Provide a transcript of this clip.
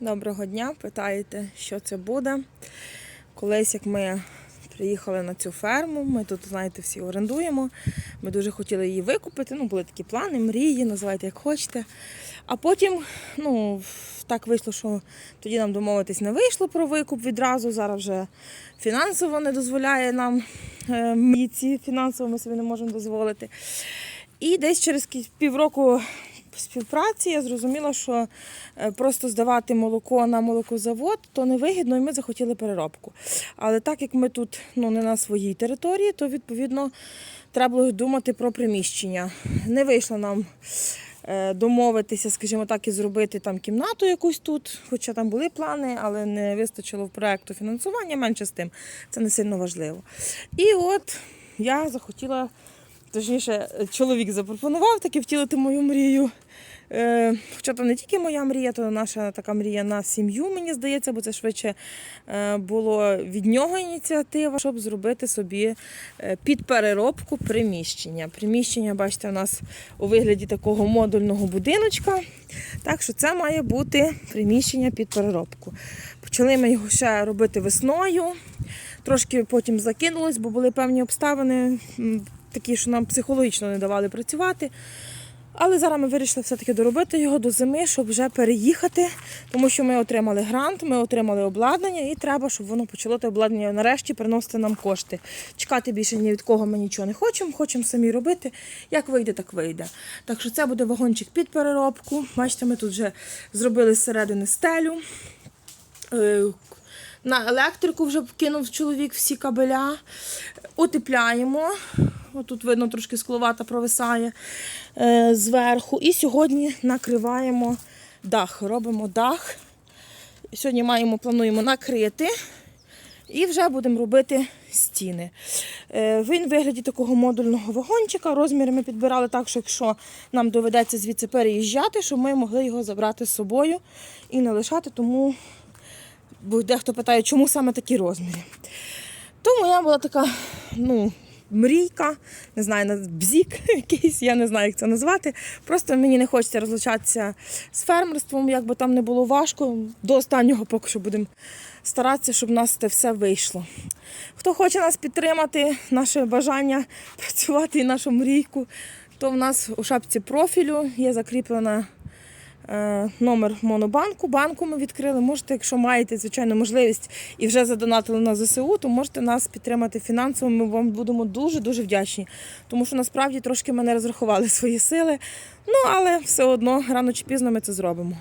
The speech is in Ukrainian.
Доброго дня, питаєте, що це буде. Колись, як ми приїхали на цю ферму, ми тут, знаєте, всі орендуємо. Ми дуже хотіли її викупити. Ну, були такі плани, мрії, називайте як хочете. А потім, ну, так вийшло, що тоді нам домовитись не вийшло про викуп відразу. Зараз вже фінансово не дозволяє нам е, ці фінансово ми собі не можемо дозволити. І десь через кі- співпраці я зрозуміла, що е, просто здавати молоко на молокозавод то невигідно, і ми захотіли переробку. Але так як ми тут ну, не на своїй території, то відповідно треба було думати про приміщення. Не вийшло нам е, домовитися, скажімо так, і зробити там кімнату якусь тут, хоча там були плани, але не вистачило в проекту фінансування, менше з тим, це не сильно важливо. І от я захотіла точніше, чоловік запропонував таки втілити мою мрію. Е, хоча то не тільки моя мрія, то наша така мрія на сім'ю, мені здається, бо це швидше е, було від нього ініціатива, щоб зробити собі е, під переробку приміщення. Приміщення, бачите, у нас у вигляді такого модульного будиночка. Так що це має бути приміщення під переробку. Почали ми його ще робити весною. Трошки потім закинулось, бо були певні обставини, такі, що нам психологічно не давали працювати. Але зараз ми вирішили все-таки доробити його до зими, щоб вже переїхати, тому що ми отримали грант, ми отримали обладнання, і треба, щоб воно почало те обладнання нарешті приносити нам кошти. Чекати більше ні від кого ми нічого не хочемо, хочемо самі робити. Як вийде, так вийде. Так що це буде вагончик під переробку. Бачите, ми тут вже зробили зсередини стелю. Е, На електрику вже кинув чоловік всі кабеля. Утепляємо. Отут видно, трошки скловата провисає е, зверху. І сьогодні накриваємо дах. Робимо дах. Сьогодні маємо, плануємо накрити. І вже будемо робити стіни. Е, Він в вигляді такого модульного вагончика. Розміри ми підбирали так, що якщо нам доведеться звідси переїжджати, щоб ми могли його забрати з собою і не лишати. Тому дехто питає, чому саме такі розміри. То моя була така, ну, мрійка, не знаю, бзік якийсь, я не знаю, як це назвати. Просто мені не хочеться розлучатися з фермерством, як би там не було важко. До останнього поки що будемо старатися, щоб в нас це все вийшло. Хто хоче нас підтримати, наше бажання працювати і нашу мрійку, то в нас у шапці профілю є закріплена номер монобанку. Банку ми відкрили. Можете, якщо маєте, звичайно, можливість і вже задонатили на ЗСУ, то можете нас підтримати фінансово. Ми вам будемо дуже-дуже вдячні. Тому що насправді трошки мене розрахували свої сили. Ну, але все одно рано чи пізно ми це зробимо.